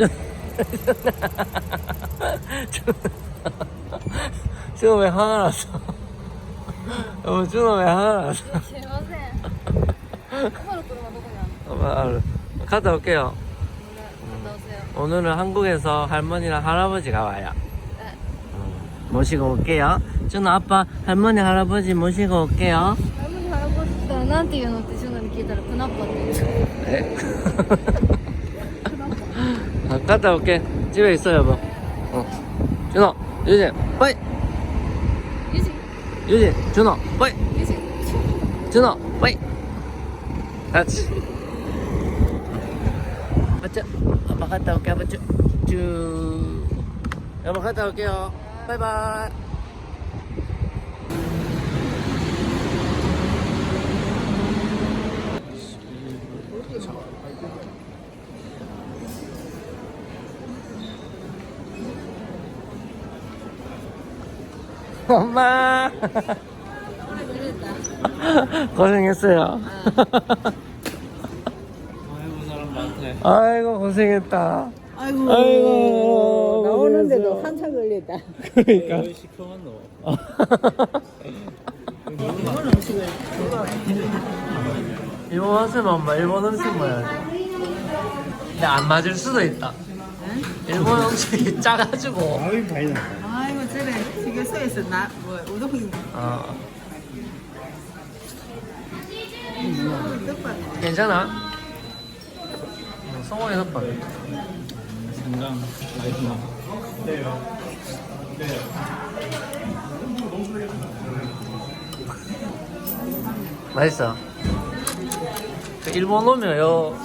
준호 왜 화가 났어? 어, 준호 왜 화가 났어? すいませんカの車どこにあるの 어, 알- 갔다 올게요. どうせよ 오늘은 한국에서 할머니랑 할아버지가 와요. え 모시고 올게요. 준호 아빠 할머니 할아버지 모시고 올게요. ハムに腹ポったらなんて言うのってシュナに聞いたらプナッパって言う 네? 갔다 올게. 집에 있어 여보. 어. 준호 유진 빠이. 유진. 유진 준호 빠이. 유진. 준호 빠이. 같이. 맞죠? 아빠 갔다 올게 아빠 쭉. 여보 갔다 올게요. 바이바이. 엄마 고생했어요 아이고 사람 많네. 아이고 고생했다 아이고, 아이고, 나오는데도. 한참 걸렸다. 그러니까? 이런 음식을 일본 왔으면 엄마 일본 음식 먹어야지 근데 안 맞을 수도 있다 일본 음식이 짜가지고 아이. 아이고 저래 휴게소에서 나 뭐 우동 어, 떡밥 괜찮아? 성공해 덮밥 생강 맛있나? 맛있어 그 일본 오면 요,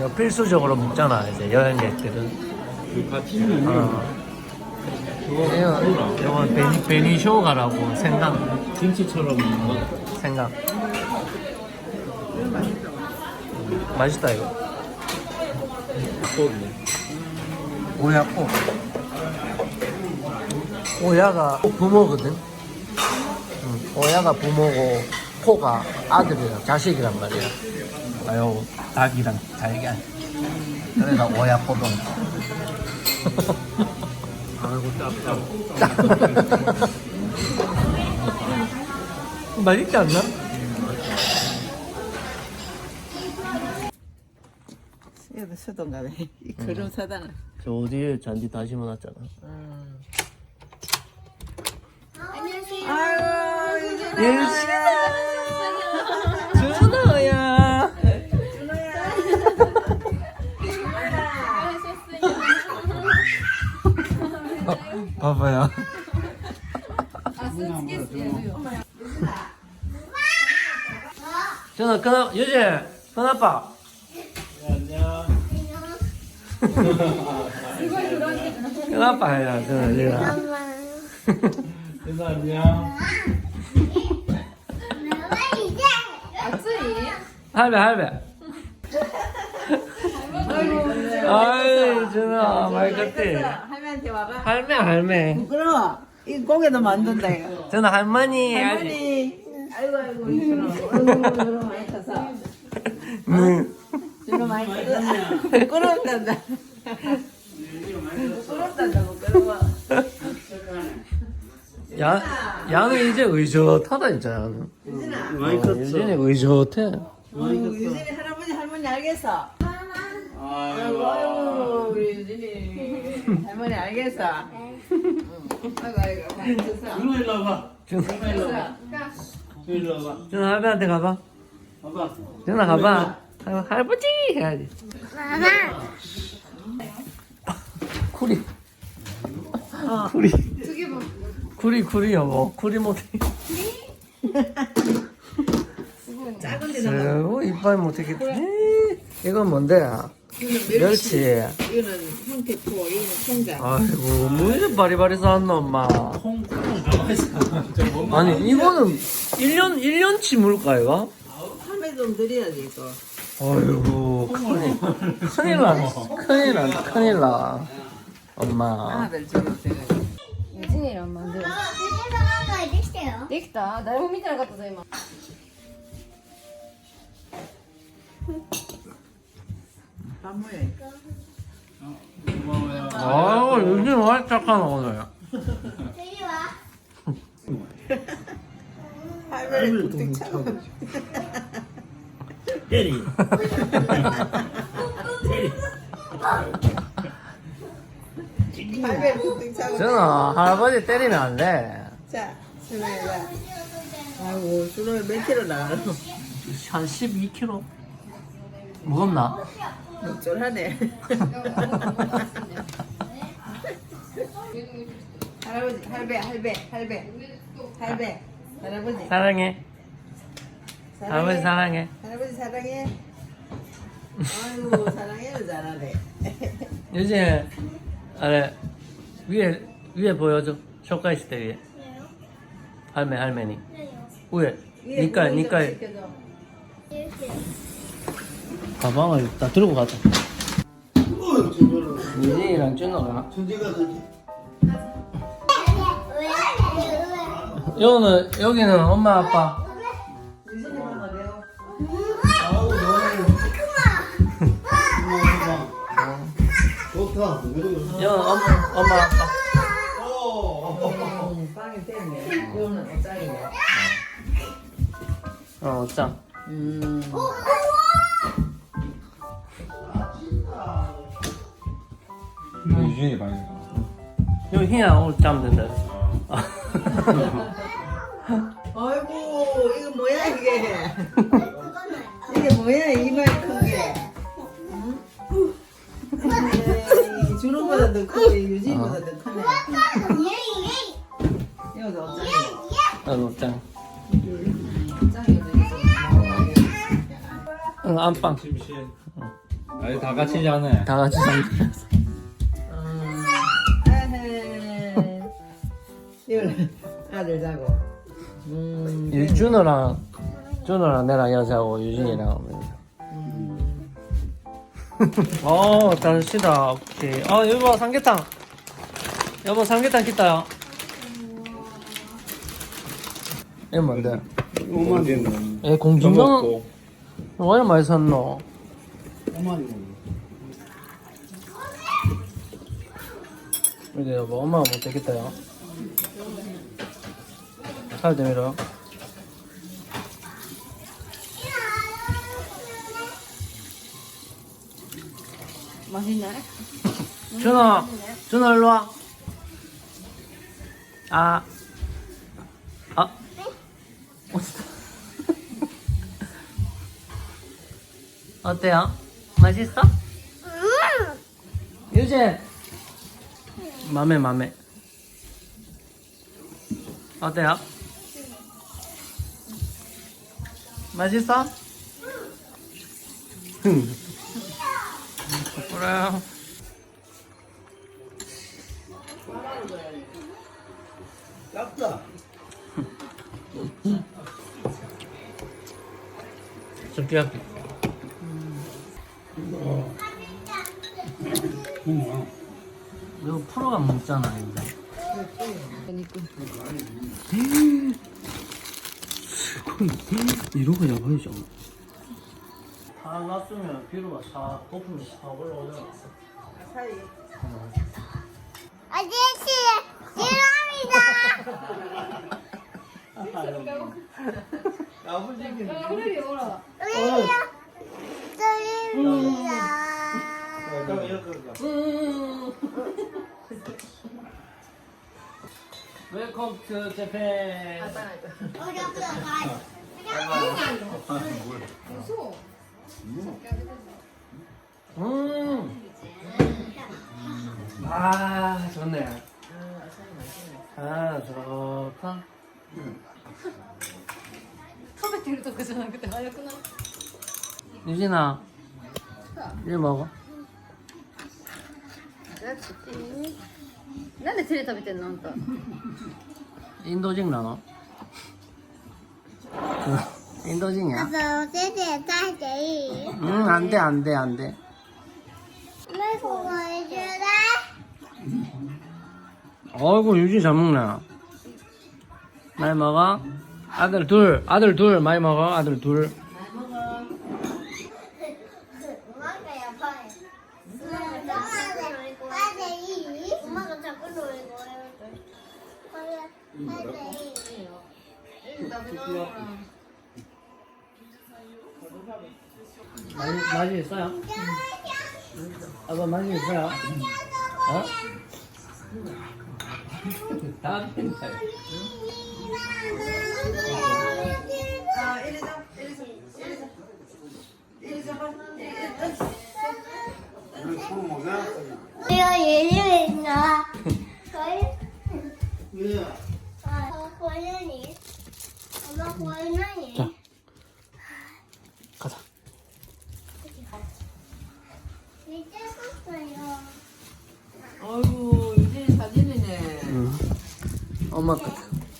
요 필수적으로 먹잖아 이제 여행객들은 그 같이 있는 어. 이거 요거 베니, 베니쇼가라고 생강 김치처럼 생강 맛있다 이거. 거거든요. 오야포 오야가 부모거든? 응. 오야가 부모고 포가 아들이랑 자식이란 말이야. 아요 닭이랑 달걀 그래서 오야 포동 아이고 짭짭. 맛있지 않나? 수도인가 봐. 이 그릇 사다는. 저 어디에 잔디 다 심어놨잖아 아이고 유진아. 爸爸呀！啊，生气死了！真的，跟他有些跟他爸。你好。你好。哈哈哈！跟他爸呀，真的那个。你好。哈哈哈！你好。来玩一下，我自己。再来，再来。哈哈哈！哎呦，真的，太搞定了。 와봐. 할매 할매 그럼 이 고개도 만든다 이거. 준호 할머니 할머니. 아이고 아이고 이거. 아이고 그럼 많이 타서. 응. 주로 많이 타서. 부끄러워. 야, 야는 이제 의젓하다 진짜 야는 많이 어, 컸어. 유진이 의젓해 아이고, 유진이 할아버지 할머니 알겠어? 아이고 아이고 우리 유진이 할머니 알겠어? 응. 아이고 아이고. 준호 일로 와봐. 준호 일로 와봐. 준호 일로 와봐. 준호 할배한테 가봐 와봐. 준호 가봐 할- 할아버지 해야지 쿠리 쿠리 쿠리 쿠리 여보 쿠리 못해 작은 데는 아이고 이빨 못하겠다 이건 뭔데 멸치 이거는 황태포 이거는 통장 아이고 뭐 이렇게 바리바리 쌓았노 엄마 콩콩 좋아해서 저 뭔가 아니 이거는 1년 1년치 물가 이가? 판매 좀 드려야지 이거 아이고 큰일 큰일 나 큰일 나 큰일 나 엄마 아들 저거 제가 ユジニランマンでできた誰も見てなかったぞ今 밥 뭐야 고마워요. 아, 요즘 왜 착한 오늘. 할머니 뚝뚝 차고. 때리. 할머니 뚝뚝 차고. 저는 할아버지 때리면 안 돼. 자, 수명이가. 아이고, 수명이 몇 킬로 나가노? 한 12kg? 무겁나? 쫄하네. 할아버지, 할배, 할배, 할배, 할배, 할아버지. 사랑해. 할아버지 사랑해. 할아버지 사랑해. 아이고, 사랑해를 잘하네. 요즘 아래 위에 위에 보여줘. 쇼카 있을 때 위에. 할매 할매니. 위에. 니깔 니깔. 가방을 다 들고 가자. 유진이랑 준호가. 여기는 여기는 엄마 아빠. 좋다. 여기는 엄마 엄마 아빠. 음, 빵이 떼네. 이거는 옷장이네. 어 짱. 음. 유진이 방이다. 여기 희야 오늘 잠 된다. 아이고, 이거 뭐야, 이게? 이게 뭐야, 이말 큰 게? 응? 준호보다 더 크네, 유진보다 더 크네. 이거도 옷장이네. 어 짱. 옷장이 어디 있어? 응 안방. 아니 다 같이 자네. 다 같이 잠. 10월 아들 자고. 음. 유- 준호랑 준호랑 내랑 연세하고 유진이랑 음. 어 잘하시다 오케이 아 여보 삼계탕 여보 삼계탕 기다요 이거 뭔데? 오만 원. 에 공중병 얼마나 많이 샀노? 오만 원. 근데 여보 엄마가 못 되겠다요 살 되밀어. 맛있네. 준호, 준호 일로 와. 아, 아, 어때요? 맛있어? 유진, 맘에 맘에. 어때요? 맛있어? 그래. 짭다. 스키야키. 응. 이거 프로가 먹잖아, 다 놨으면 비료가 다 거품이 다 올라오잖아. 사이. 아저씨, 죄송합니다. 그래, 오라. 왜요? 죄송합니다. 그럼 이렇게 가. 웰컴 투 재팬. 음. 아, 좋네. 아, 좋다. 컵에 또 그잖아. 그때 하얗구나. 유진아, 이거 먹어. なんで手で食べてんのあんた 인도직 나너? 인도직이야? 아빠, 어제대 딸기. 응, 안 돼, 안 돼, 안 돼. 왜 그거 해줄래? 어이구, 유진 잘 먹네. 많이 먹어? 아들 둘, 아들 둘, 많이 먹어, 아들 둘. 많이 많이 있어요? 아빠 많이 있어요? 어? 다 괜찮아요. 아, 이리 좀, 이리 좀, 이리 좀. 이리 좀 봐. 이리 좀. 손 모자. 이거 이름이 나. 거의 왜? 아, 고양이. 엄마 고양이. 자. 가자. 이제 컸어요. 아이고, 유진이 사진이네. 응. 엄마 거.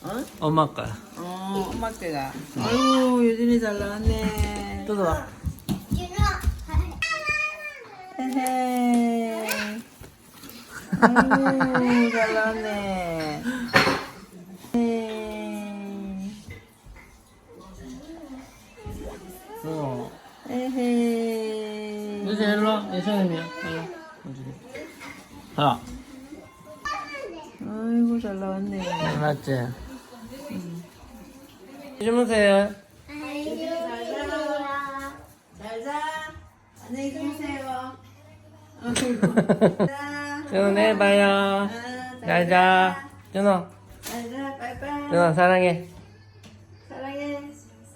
어? 엄마 거야. 어, 엄마 때가. 아이고, 유진이 잘 나왔네. 뜯어봐. 헤헤. 아이고, 잘 나왔네. 어. 헤헤. 유진 일로 와. 예선님이야. 일로. 자. 아 잘 나왔네. 맞지? 주무세요. 잘 자. 안녕히 주무세요. 아이고. 자. 준호 내일 봐요. 아, 잘 자. 준호. 잘 자. 빠이빠이. 준호 사랑해. 사랑해.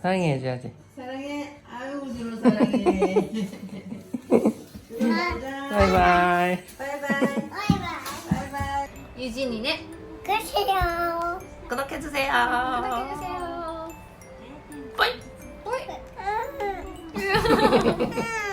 사랑해 해줘야지. 사랑해. 아이고, 준호 사랑해. 자. 바이바이. 바이바이. 바이바이. 유진이네. 끝이요. 구독해주세요. 구독해주세요. 빠이. 응.